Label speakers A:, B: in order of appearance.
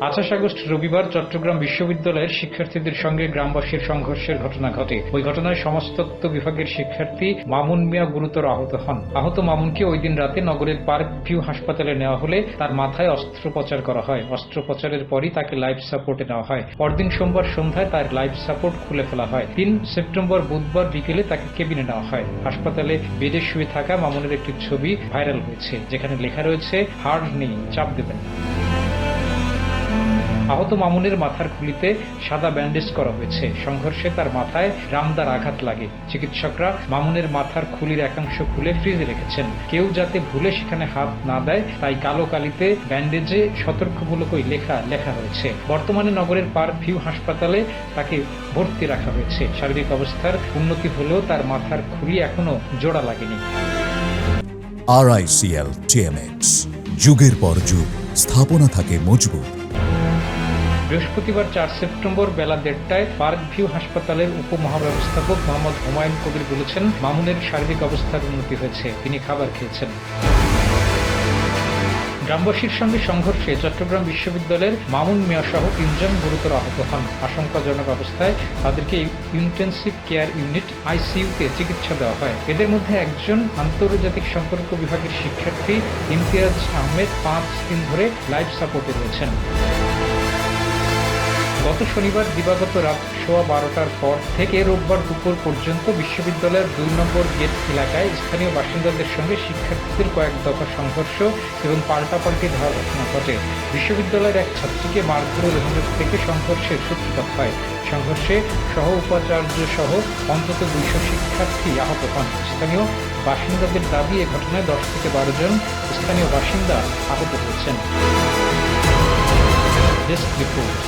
A: আঠাশ আগস্ট রবিবার চট্টগ্রাম বিশ্ববিদ্যালয়ের শিক্ষার্থীদের সঙ্গে গ্রামবাসীর সংঘর্ষের ঘটনা ঘটে। ওই ঘটনায় সমাজতত্ত্ব বিভাগের শিক্ষার্থী মামুন মিয়া গুরুতর আহত হন। আহত মামুনকে ওই দিন রাতে নগরের পার্ক ভিউ হাসপাতালে নেওয়া হলে তার মাথায় অস্ত্রোপচার করা হয়। অস্ত্রোপচারের পরই তাকে লাইফ সাপোর্টে নেওয়া হয়। পরদিন সোমবার সন্ধ্যায় তার লাইফ সাপোর্ট খুলে ফেলা হয়। তিন সেপ্টেম্বর বুধবার বিকেলে তাকে কেবিনে নেওয়া হয়। হাসপাতালে বেডে শুয়ে থাকা মামুনের একটি ছবি ভাইরাল হয়েছে, যেখানে লেখা রয়েছে হার্ট নেই, চাপ দেবেন না। আহত মামুনের মাথার খুলিতে সাদা ব্যান্ডেজ করা হয়েছে। সংঘর্ষে তার মাথায় রামদার আঘাত লাগে। চিকিৎসকরা মামুনের মাথার খুলির একাংশ খুলে ফ্রিজে রেখেছেন। কেউ যাতে ভুলে সেখানে হাত না দেয়, তাই কালো কালিতে ব্যান্ডেজে সতর্কমূলক ওই লেখা লেখা হয়েছে বর্তমানে নগরের পার ভিউ হাসপাতালে তাকে ভর্তি রাখা হয়েছে। শারীরিক অবস্থার উন্নতি হলেও তার মাথার খুলি এখনও জোড়া লাগেনি।
B: আরআইসিএল টিএমএক্স যুগের পর যুগ, স্থাপনা থাকে মজবুত।
A: বৃহস্পতিবার চার সেপ্টেম্বর বেলা দেড়টায় পার্ক ভিউ হাসপাতালের উপমহাব্যবস্থাপক মোহাম্মদ হুমায়ুন কবির বলেছেন, মামুনের শারীরিক অবস্থার উন্নতি হয়েছে, তিনি খাবার খেয়েছেন। গ্রামবাসীর সঙ্গে সংঘর্ষে চট্টগ্রাম বিশ্ববিদ্যালয়ের মামুন মিয়া সহ তিনজন গুরুতর আহত হন। আশঙ্কাজনক অবস্থায় তাদেরকে ইন্টেন্সিভ কেয়ার ইউনিট আইসিইউতে চিকিৎসা দেওয়া হয়। এদের মধ্যে একজন আন্তর্জাতিক সম্পর্ক বিভাগের শিক্ষার্থী ইমতিয়াজ আহমেদ পাঁচ দিন ধরে লাইফ সাপোর্টে রয়েছেন। গত শনিবার দিবাগত রাত সোয়া বারোটার পর থেকে রোববার দুপুর পর্যন্ত বিশ্ববিদ্যালয়ের দুই নম্বর গেট এলাকায় স্থানীয় বাসিন্দাদের সঙ্গে শিক্ষার্থীদের কয়েক দফা সংঘর্ষ এবং পাল্টাপাল্টি ধারা ঘটনা ঘটে। বিশ্ববিদ্যালয়ের এক ছাত্রীকে মারধরের অভিযোগ থেকে সংঘর্ষের সূত্রপাত হয়। সংঘর্ষে সহ উপাচার্য সহ অন্তত দুইশো শিক্ষার্থী আহত হন। স্থানীয় বাসিন্দাদের দাবি, এ ঘটনায় দশ থেকে বারো জন স্থানীয় বাসিন্দা আহত হয়েছেন। Desk report